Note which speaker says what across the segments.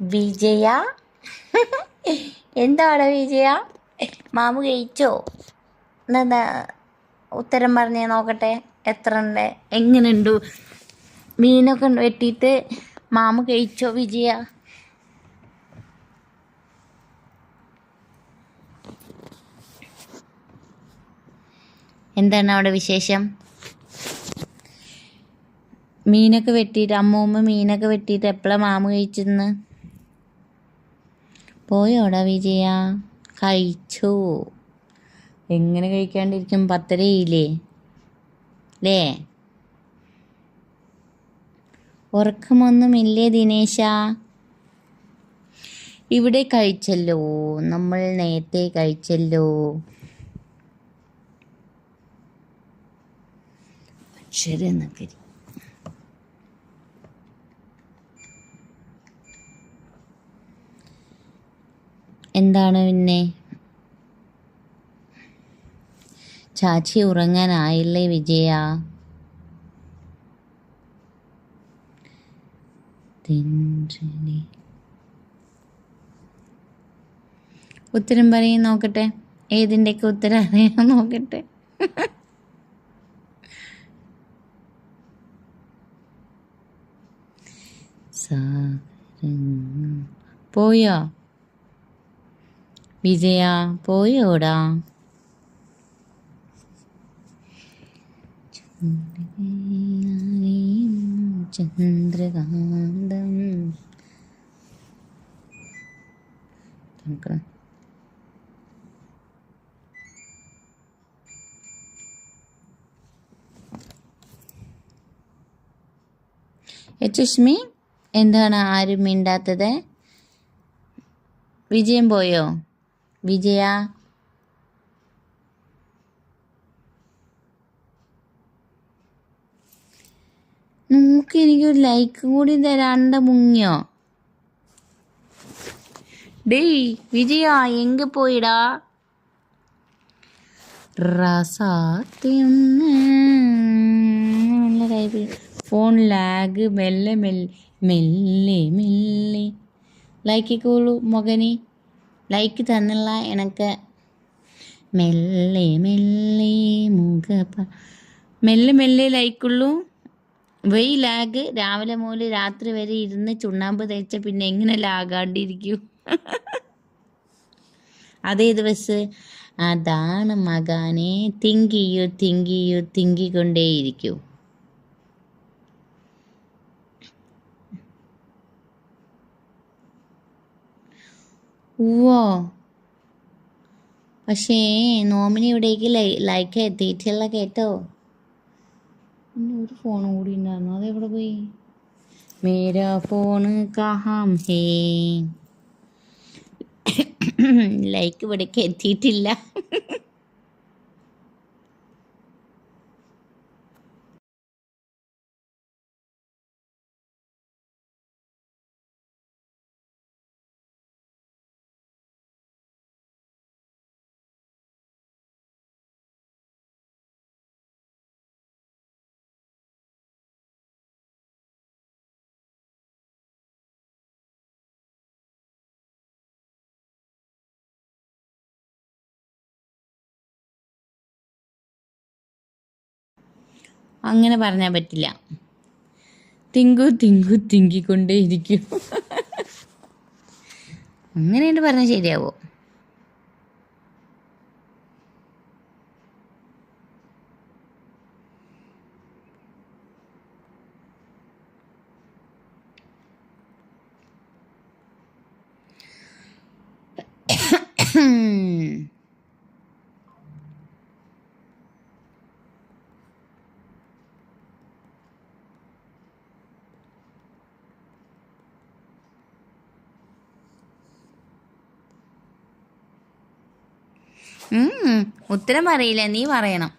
Speaker 1: വിജയ? എന്താണ് വിജയ? മാമു കഴിച്ചോ എന്താ ഉത്തരം പറഞ്ഞേ നോക്കട്ടെ എത്ര ഉണ്ട് എങ്ങനെയുണ്ട് മീനൊക്കെ വെട്ടിയിട്ട് മാമു കഴിച്ചോ വിജയ? എന്താണ് അവിടെ വിശേഷം? മീനൊക്കെ വെട്ടിയിട്ട് അമ്മൂമ്മ മീനൊക്കെ വെട്ടിയിട്ട് എപ്പോഴാണ് മാമു കഴിച്ചെന്ന് പോയോടാ വിജയ? കഴിച്ചു. എങ്ങനെ കഴിക്കാണ്ടിരിക്കും? പത്തരയില്ലേ? അല്ലേ ഉറക്കമൊന്നുമില്ലേ ദിനേശ? ഇവിടെ കഴിച്ചല്ലോ. നമ്മൾ നേരത്തെ കഴിച്ചല്ലോ. അക്ഷര എന്താണ് പിന്നെ? ചാച്ചി ഉറങ്ങാനായില്ലേ വിജയ. ഉത്തരം പറയും നോക്കട്ടെ. ഏതിന്റെയൊക്കെ ഉത്തരം അറിയാൻ നോക്കട്ടെ. പോയോ? വിജയ പോയോടാ. ചന്ദ്രകാന്തം. നമുക്ക് യച്ചുഷ്മി എന്താണ് ആരും മിണ്ടാത്തത്? വിജയം പോയോ? വിജയ. നോക്ക് എനിക്കൊരു ലൈക്ക് കൂടി തരാണ്ട് മുങ്ങിയോ? ഡേയ് വിജയ എങ്ക പോയിടാ. റസാത്തിയൊന്ന് നല്ല ഫോൺ ലാഗ് മെല്ലെ മെല്ലെ മെല്ലെ മെല്ലെ. ലൈക്കിക്കോളൂ മകനെ. ലൈക്ക് തന്നുള്ള എനക്ക് മെല്ലെ മെല്ലെ മുഖ മെല്ലെ മെല്ലെ ലൈക്കുള്ളൂ വൈ ലാഗ് രാവിലെ മുതൽ രാത്രി വരെ ഇരുന്ന് ചുണ്ണാമ്പ് തേച്ച പിന്നെ എങ്ങനെ ലാഗാണ്ടിരിക്കൂ അതേ ദിവസ് അതാണ് മകാനെ തിങ്ക് ചെയ്യൂ തിങ്ക് ചെയ്യൂ തിങ്കിക്കൊണ്ടേയിരിക്കൂ. ഉവ്വോ. പക്ഷേ നോമിനി ഇവിടേക്ക് ലൈക്ക് എത്തിയിട്ടില്ല കേട്ടോ. ഒരു ഫോൺ കൂടി ഉണ്ടായിരുന്നു. അത് എവിടെ പോയി? മേരാ ഫോണ് കഹാം ഹേ. ലൈക്ക് ഇവിടേക്ക് എത്തിയിട്ടില്ല. അങ്ങനെ പറഞ്ഞാൽ പറ്റില്ല. തിങ്കു തിങ്കു തിങ്കിക്കൊണ്ടേ ഇരിക്കും. അങ്ങനെയുണ്ട് പറഞ്ഞാൽ ശരിയാവോ? ഉം, ഉത്തരം അറിയില്ല നീ പറയണം.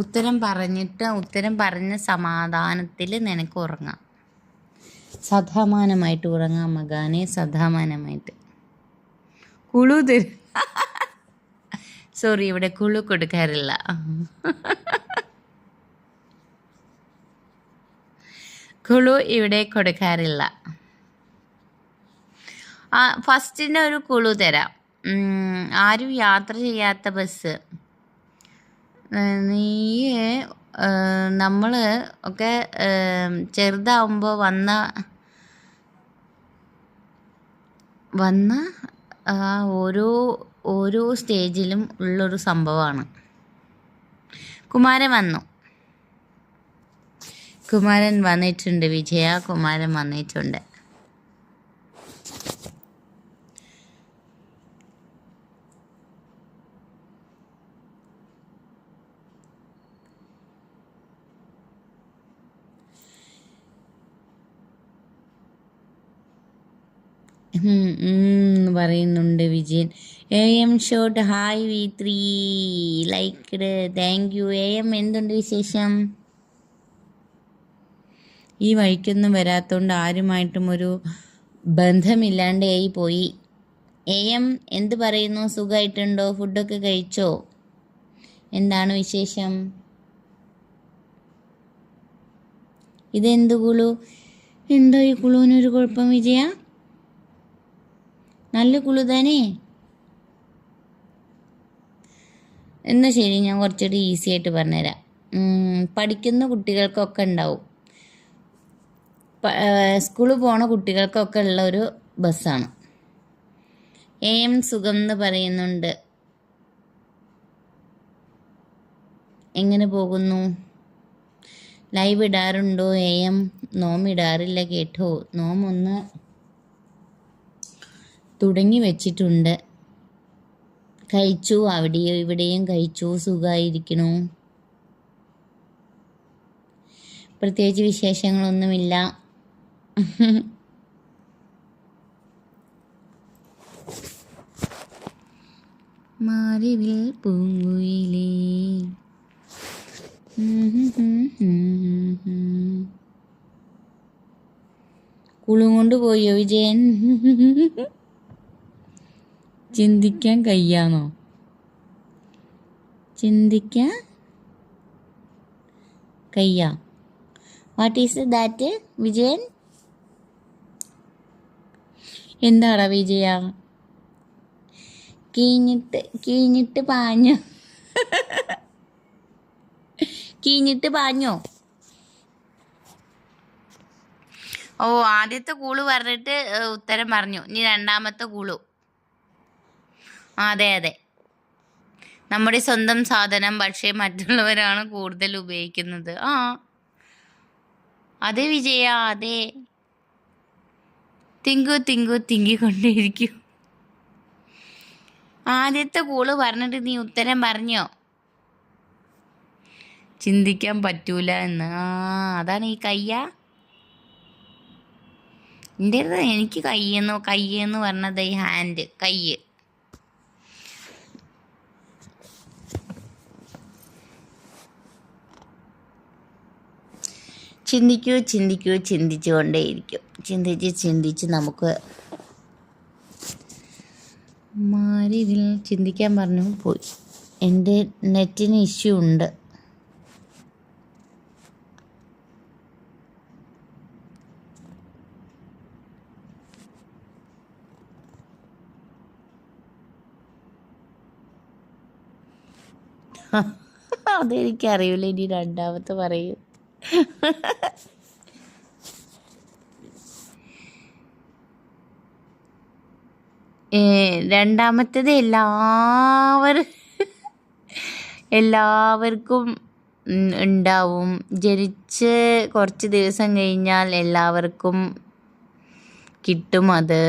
Speaker 1: ഉത്തരം പറഞ്ഞിട്ട് ഉത്തരം പറഞ്ഞ സമാധാനത്തിൽ നിനക്ക് ഉറങ്ങാം. സധാമാനമായിട്ട് ഉറങ്ങാം മകാനെ സധാമാനമായിട്ട് കുളു തരു. സോറി ഇവിടെ കുളു കൊടുക്കാറില്ല. കുളു ഇവിടെ കൊടുക്കാറില്ല. ആ ഫസ്റ്റിന്റെ ഒരു കുളു തരാം. ആരും യാത്ര ചെയ്യാത്ത ബസ്. നീ നമ്മൾ ഒക്കെ ചെറുതാവുമ്പോൾ വന്ന വന്ന ഓരോ ഓരോ സ്റ്റേജിലും ഉള്ളൊരു സംഭവമാണ് കുമാരൻ വന്നു. കുമാരൻ വന്നിട്ടുണ്ട് വിജയ കുമാരൻ വന്നിട്ടുണ്ട്. പറയുന്നുണ്ട് Vijayan. A M shot hi V three liked thank you A M എന്തുണ്ട് വിശേഷം? ഈ വഴിക്കൊന്നും വരാത്തോണ്ട് ആരുമായിട്ടും ഒരു ബന്ധമില്ലാണ്ട് ആയി പോയി. എ എം എന്ത് പറയുന്നു? സുഖമായിട്ടുണ്ടോ ഫുഡൊക്കെ കഴിച്ചോ? എന്താണ് വിശേഷം? ഇതെന്ത് കുളു? എന്തോ ഈ കുളുവിനൊരു കുഴപ്പം വിജയ? നല്ല കുളുതാനേ എന്നാൽ ശരി ഞാൻ കുറച്ചുകൂടി ഈസി ആയിട്ട് പറഞ്ഞുതരാം. പഠിക്കുന്ന കുട്ടികൾക്കൊക്കെ ഉണ്ടാവും. സ്കൂളിൽ പോണ കുട്ടികൾക്കൊക്കെ ഉള്ള ഒരു ബസ്സാണ് എ എം സുഖം എന്ന് പറയുന്നുണ്ട്. എങ്ങനെ പോകുന്നു? ലൈവ് ഇടാറുണ്ടോ? എ? എം നോമിടാറില്ല കേട്ടോ. നോമൊന്ന് തുടങ്ങി വെച്ചിട്ടുണ്ട്. കഴിച്ചു അവിടെയും ഇവിടെയും കഴിച്ചു സുഖമായിരിക്കണു പ്രത്യേകിച്ച് വിശേഷങ്ങളൊന്നുമില്ല. മാറിവിൽ പൂങ്കുയിലേ. കുളും കൊണ്ട് പോയോ വിജയൻ? ചിന്തിക്കാൻ കയ്യാണോ ചിന്തിക്കാൻ കയ്യ. What is that Vijayan? എന്താടാ വിജയ? കീഞ്ഞിട്ട് കീഞ്ഞിട്ട് പാഞ്ഞു? കീഞ്ഞിട്ട് പാഞ്ഞോ? ഓ ആദ്യത്തെ കൂൾ പറഞ്ഞിട്ട് ഉത്തരം പറഞ്ഞു. ഇനി രണ്ടാമത്തെ കൂളു. അതെ അതെ. നമ്മുടെ സ്വന്തം സാധനം പക്ഷേ മറ്റുള്ളവരാണ് കൂടുതൽ ഉപയോഗിക്കുന്നത്. ആ. അതെ വിജയ അതെ. തിങ്കു തിങ്കു തിങ്കിക്കൊണ്ടേയിരിക്കും. ആദ്യത്തെ കൂൾ പറഞ്ഞിട്ട് നീ ഉത്തരം പറഞ്ഞോ? ചിന്തിക്കാൻ പറ്റൂല എന്ന്. ആ അതാണ് ഈ കയ്യ. എന്റെ എനിക്ക് കയ്യെന്ന് കയ്യെന്ന് പറഞ്ഞത് ഈ ഹാൻഡ് കയ്യ്. ചിന്തിക്കൂ ചിന്തിക്കൂ ചിന്തിച്ചുകൊണ്ടേയിരിക്കും ചിന്തിച്ച് ചിന്തിച്ച് നമുക്ക് മാറി ഇതിൽ ചിന്തിക്കാൻ പറഞ്ഞു പോയി. എന്റെ നെറ്റിന് ഇഷ്യൂ ഉണ്ട്. അതെനിക്കറിയില്ല ഇനി രണ്ടാമത്തെ പറയൂ. രണ്ടാമത്തേത് എല്ലാവരും എല്ലാവർക്കും ഉണ്ടാവും. ജനിച്ച് കുറച്ച് ദിവസം കഴിഞ്ഞാൽ എല്ലാവർക്കും കിട്ടും അത്.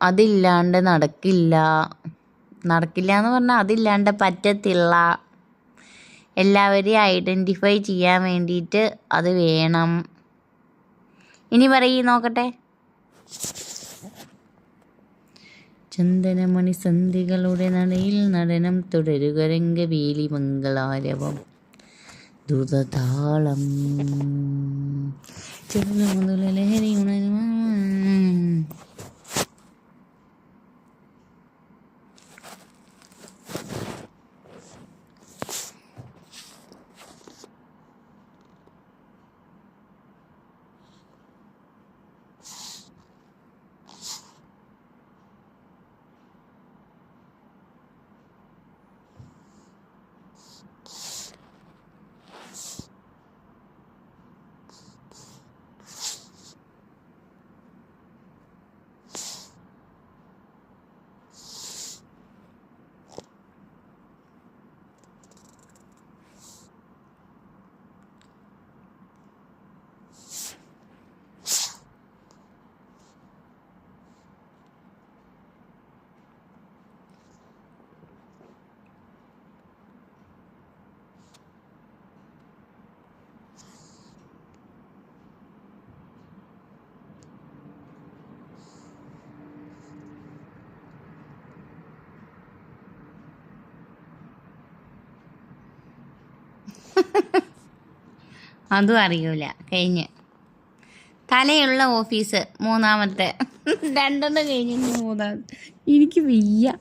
Speaker 1: അതില്ലാണ്ട് നടക്കില്ല. നടക്കില്ല എന്ന് പറഞ്ഞാൽ അതില്ലാണ്ട് പറ്റത്തില്ല. എല്ലാവരെയും ഐഡന്റിഫൈ ചെയ്യാൻ വേണ്ടിയിട്ട് അത് വേണം. ഇനി പറയ് നോക്കട്ടെ. ചന്ദനമണി സന്ധികളുടെ നടയിൽ നടനം തുടരുക രംഗവേലി മംഗളാരവം. ദുതതാളം ചെറുമുതല ലഹരി അതും അറിയൂല. കഴിഞ്ഞ്. തലയുള്ള ഓഫീസ് മൂന്നാമത്തെ. രണ്ടെണ്ണം കഴിഞ്ഞ് മൂന്നാമത്തെ. എനിക്ക് വയ്യ.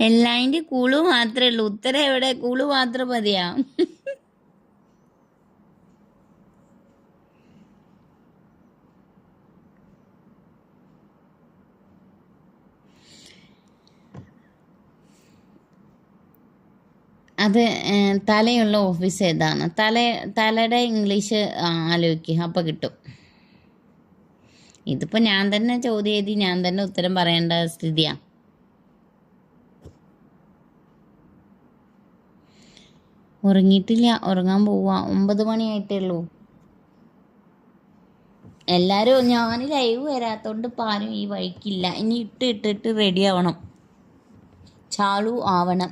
Speaker 1: എല്ലാതിന്റെ കൂളു മാത്രമേ ഉള്ളൂ. ഉത്തരം എവിടെ? കൂളു മാത്രം മതിയാ. അത് തലയുള്ള ഓഫീസ് ഏതാണ്? തല തലയുടെ ഇംഗ്ലീഷ് ആലോചിക്കുക അപ്പം കിട്ടും. ഇതിപ്പോൾ ഞാൻ തന്നെ ചോദ്യം എഴുതി ഞാൻ തന്നെ ഉത്തരം പറയേണ്ട സ്ഥിതിയാണ് ഉറങ്ങിയിട്ടില്ല. ഉറങ്ങാൻ പോവാ. ഒമ്പത് മണിയായിട്ടേ ഉള്ളൂ. എല്ലാവരും ഞാൻ ലൈവ് വരാത്തോണ്ട് പാനും ഈ വഴിക്കില്ല. ഇനി ഇട്ട് ഇട്ടിട്ട് റെഡി ആവണം. ചാളു ആവണം.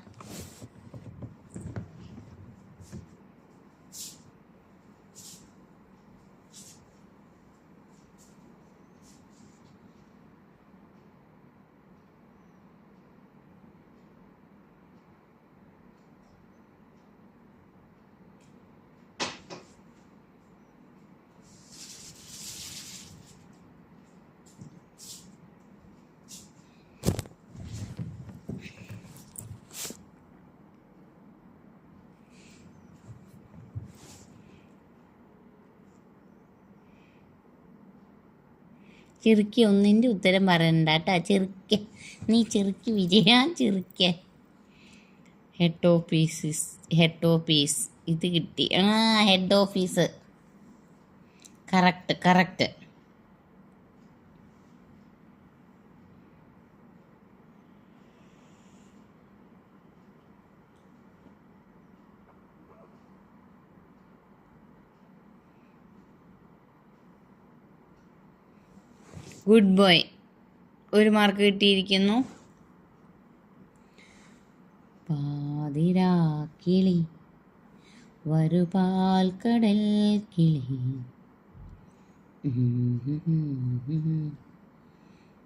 Speaker 1: ചെറുക്കി ഒന്നിന്റെ ഉത്തരം പറയണ്ട കേട്ടാ ചെറുക്കെ. നീ ചെറുക്കി വിജയ ചെറുക്കെ. ഹെഡ് ഓഫീസിസ് ഹെഡ് ഓഫീസ് ഇത് കിട്ടി. ആ head office correct correct good boy. ഒരു മാർക്ക് കിട്ടിയിരിക്കുന്നു. പാതിരാക്കിളി. വരുപാൽ കടൽ കിളി.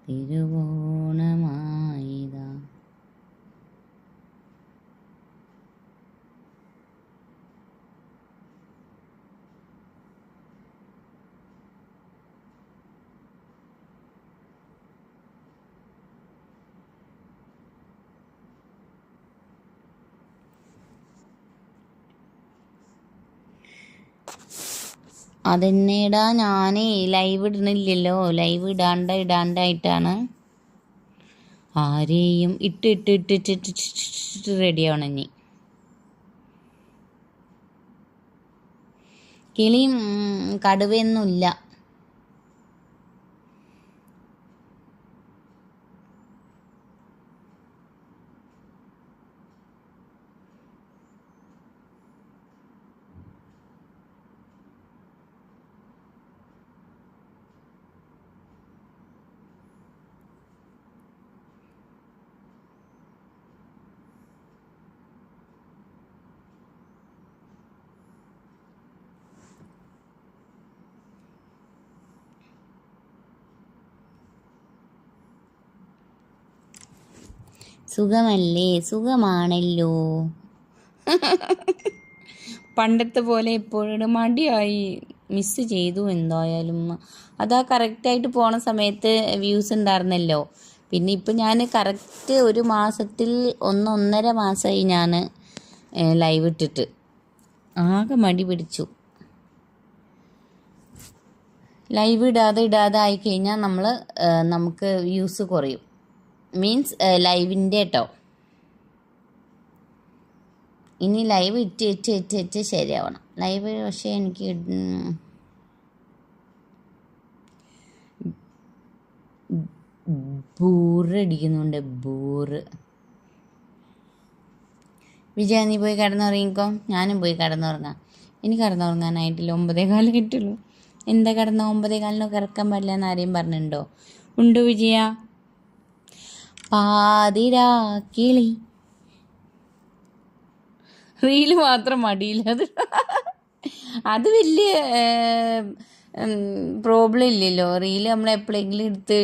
Speaker 1: തിരുവോണമായിതാ. അതെന്നേടാ ഞാൻ ലൈവ് ഇടണില്ലല്ലോ. ലൈവ് ഇടാണ്ട ഇടാണ്ടായിട്ടാണ്. ആരെയും ഇട്ട് ഇട്ട് ഇട്ട് ഇട്ട് ഇട്ട് ഇട്ട് റെഡി ആവണം ഇനി. കിളിയും കടുവയൊന്നുമില്ല. സുഖമല്ലേ? സുഖമാണല്ലോ. പണ്ടത്തെ പോലെ എപ്പോഴും മടിയായി മിസ് ചെയ്തു എന്തായാലും. അതാ കറക്റ്റായിട്ട് പോണ സമയത്ത് വ്യൂസ് ഉണ്ടായിരുന്നല്ലോ. പിന്നെ ഇപ്പം ഞാൻ കറക്റ്റ് ഒരു മാസത്തിൽ ഒന്നൊന്നര മാസമായി ഞാൻ ലൈവ് ഇട്ടിട്ട്. ആകെ മടി പിടിച്ചു. ലൈവ് ഇടാതെ ഇടാതെ ആയി കഴിഞ്ഞാൽ നമ്മൾ നമുക്ക് വ്യൂസ് കുറയും. മീൻസ് ലൈവിന്റെ കേട്ടോ ഇനി live it it it it ശരിയാവണം. Live പക്ഷേ എനിക്ക് ബൂറടിക്കുന്നുണ്ട് ബൂറ് വിജയ നീ പോയി കിടന്നുറങ്ങിക്കോ? ഞാനും പോയി കിടന്നുറങ്ങാം. എനിക്ക് കിടന്നുറങ്ങാനായിട്ടില്ല ഒമ്പതേ കാലമായിട്ടുള്ളൂ എന്താ കിടന്ന ഒമ്പതേ കാലിനൊക്കെ ഇറക്കാൻ പറ്റില്ല എന്ന് ആരെയും പറഞ്ഞിട്ടുണ്ടോ? ഉണ്ടോ വിജയ? പാതിരാ കിളി റീൽ മാത്രം മടിയില്ല. അത് അത് വലിയ പ്രോബ്ലം ഇല്ലല്ലോ. റീൽ നമ്മൾ എപ്പോഴെങ്കിലും എടുത്ത്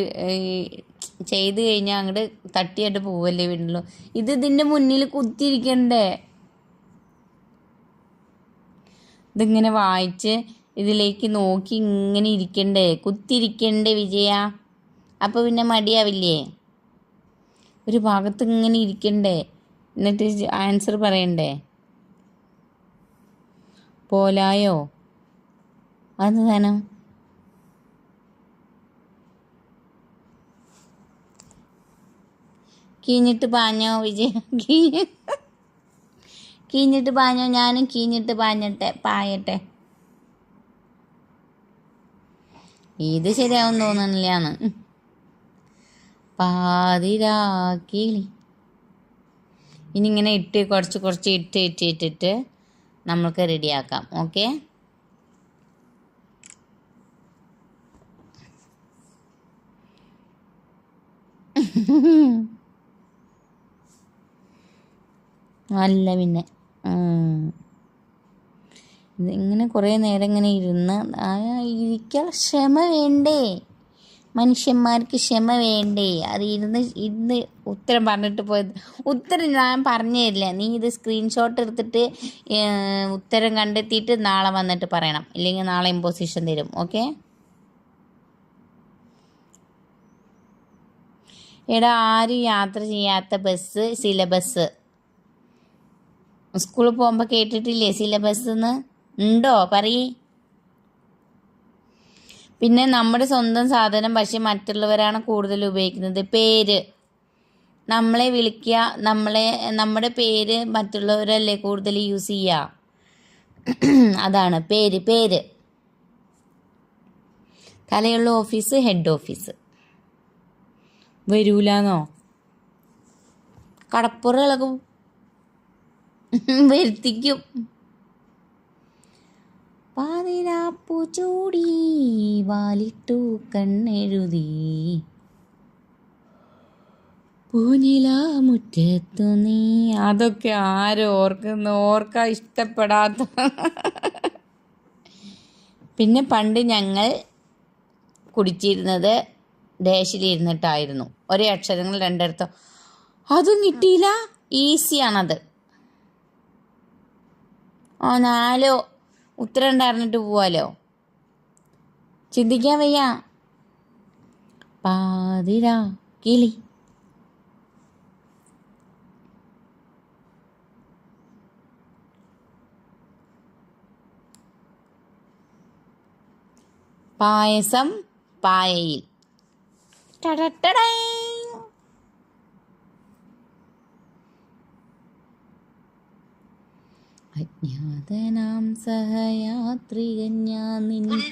Speaker 1: ചെയ്ത് കഴിഞ്ഞാൽ അങ്ങോട്ട് തട്ടിയായിട്ട് പോവല്ലേ വീണല്ലോ ഇത് ഇതിന്റെ മുന്നിൽ കുത്തിയിരിക്കണ്ടേ? ഇതിങ്ങനെ വായിച്ച് ഇതിലേക്ക് നോക്കി ഇങ്ങനെ ഇരിക്കണ്ടേ? കുത്തിരിക്കണ്ടേ വിജയ? അപ്പോൾ പിന്നെ മടിയാവില്ലേ? ഒരു ഭാഗത്ത് ഇങ്ങനെ ഇരിക്കണ്ടേ? എന്നിട്ട് ആൻസർ പറയണ്ടേ? പോലായോ? അത് തന്നെ കീഞ്ഞിട്ട് പാഞ്ഞോ വിജയ? കീഞ്ഞ്. കീഞ്ഞിട്ട് പാഞ്ഞോ ഞാനും കീഞ്ഞിട്ട് പാഞ്ഞട്ടെ പായട്ടെ. ഇത് ശരിയാവും തോന്നണില്ലാന്ന് പാതിരാക്കിളി ഇനി ഇങ്ങനെ ഇട്ട് കുറച്ച് കുറച്ച് ഇട്ട് ഇട്ട് ഇട്ടിട്ട് നമ്മൾക്ക് റെഡിയാക്കാം. ഓക്കെ? അല്ല പിന്നെ. ഇതിങ്ങനെ കുറേ നേരം ഇങ്ങനെ ഇരുന്ന് ഇരിക്കാൻ ക്ഷമ വേണ്ടേ? മനുഷ്യന്മാർക്ക് ക്ഷമ വേണ്ടേ? അത് ഇരുന്ന് ഇന്ന് ഉത്തരം പറഞ്ഞിട്ട് പോയത്. ഉത്തരം ഞാൻ പറഞ്ഞു തരില്ല നീ ഇത് സ്ക്രീൻഷോട്ട് എടുത്തിട്ട് ഉത്തരം കണ്ടെത്തിയിട്ട് നാളെ വന്നിട്ട് പറയണം. ഇല്ലെങ്കിൽ നാളെ ഇമ്പോസിഷൻ തരും. ഓക്കെ എടാ ആരും യാത്ര ചെയ്യാത്ത ബസ് സിലബസ് സ്കൂളിൽ പോകുമ്പോൾ കേട്ടിട്ടില്ലേ സിലബസ് എന്ന് ഉണ്ടോ? പറയേ. പിന്നെ നമ്മുടെ സ്വന്തം സാധനം പക്ഷെ മറ്റുള്ളവരാണ് കൂടുതൽ ഉപയോഗിക്കുന്നത്. പേര്. നമ്മളെ വിളിക്കുക നമ്മളെ നമ്മുടെ പേര് മറ്റുള്ളവരല്ലേ കൂടുതൽ യൂസ് ചെയ്യുക. അതാണ്. പേര് പേര്. തലയുള്ള ഓഫീസ് ഹെഡ് ഓഫീസ്. വരൂലെന്നോ? കടപ്പുറ വരുത്തിക്കും. പാതിരാപ്പു ചൂടി വാലിട്ടു കണ്ണെഴുതി. പൂനിലാമുറ്റത്തു നീ. അതൊക്കെ ആരും ഓർക്കുന്നു? ഓർക്കാൻ ഇഷ്ടപ്പെടാത്ത. പിന്നെ പണ്ട് ഞങ്ങൾ കുടിച്ചിരുന്നത് ദേശിലിരുന്നിട്ടായിരുന്നു ഒരേ അക്ഷരങ്ങൾ രണ്ടിടത്തോ. അതും കിട്ടിയില്ല. ഈസിയാണത്. ഓ നാലോ ഉത്തരം ഉണ്ടായിരുന്നിട്ട് പോവാലോ? ചിന്തിക്കാൻ വയ്യ. പാതിരാ കിളി. പായസം പായയിൽ. ടടട്ടടൈ. അജ്ഞാതനാം സഹയാത്രികൻ ഞാൻ നിന്നെ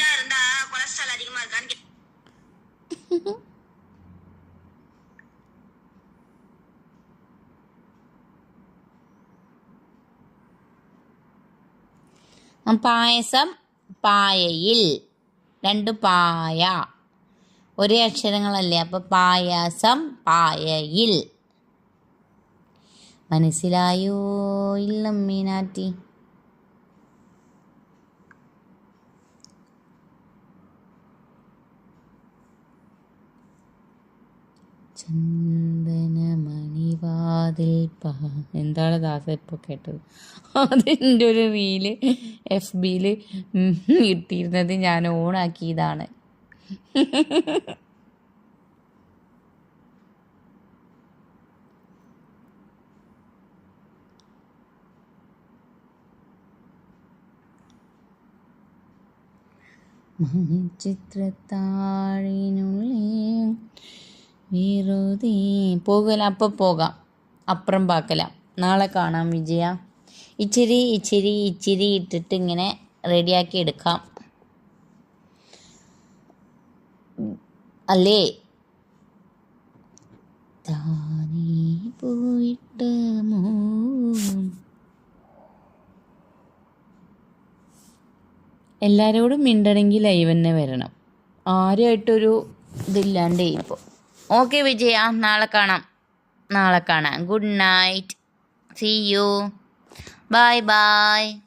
Speaker 1: പായസം പായയിൽ. രണ്ട് പായ. ഒരേ അക്ഷരങ്ങളല്ലേ? അപ്പോൾ പായസം പായയിൽ. മനസ്സിലായോ? ഇല്ലമ്മീനാറ്റി ചന്ദനമണിവാതിൽ എന്താണ് ദാസ ഇപ്പോൾ കേട്ടത്? അതിന്റെ ഒരു റീൽ എഫ് ബിയിൽ കിട്ടിയിരുന്നത് ഞാൻ ഓണാക്കിയതാണ്. ചിത്രത്താഴിനുള്ളിൽ വെറുതെ. പോകല അപ്പം പോകാം. അപ്പുറം പാക്കല. നാളെ കാണാം വിജയ. ഇച്ചിരി ഇച്ചിരി ഇച്ചിരി ഇട്ടിട്ട് ഇങ്ങനെ റെഡിയാക്കി എടുക്കാം. അല്ലേ? താനേ പോയിട്ട് മോഹം എല്ലാവരോടും മിണ്ടണമെങ്കിൽ ലൈവ് തന്നെ വരണം. ആരുമായിട്ടൊരു ഇതില്ലാണ്ടേ ഇപ്പോൾ ഓക്കെ വിജയ. നാളെ കാണാം. നാളെ കാണാം. Good night see you bye bye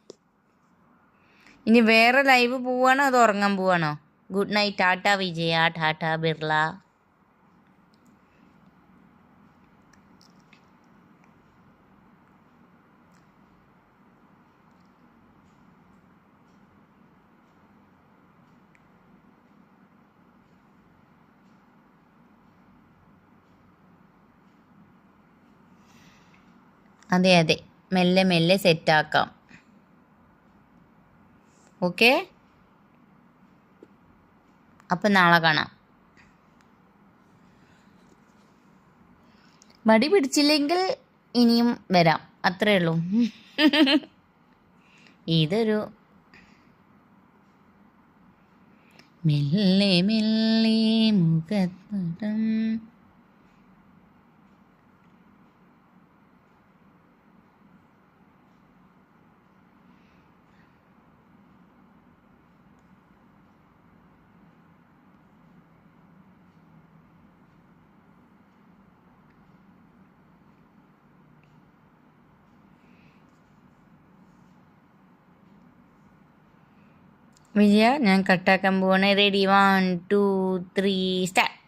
Speaker 1: ഇനി വേറെ ലൈവ് പോവാണോ അതോ ഉറങ്ങാൻ പോവാണോ? Good night tata Vijaya Tata Birla. അതെ അതെ. മെല്ലെ മെല്ലെ സെറ്റാക്കാം. ഓക്കെ? അപ്പം നാളെ കാണാം. മടി പിടിച്ചില്ലെങ്കിൽ ഇനിയും വരാം. അത്രേ ഉള്ളൂ. ഇതൊരു മെല്ലെ മെല്ലെ മുഖത്തടം വിജയ ഞാൻ കട്ടാക്കാൻ പോവാണ്. Ready one two three start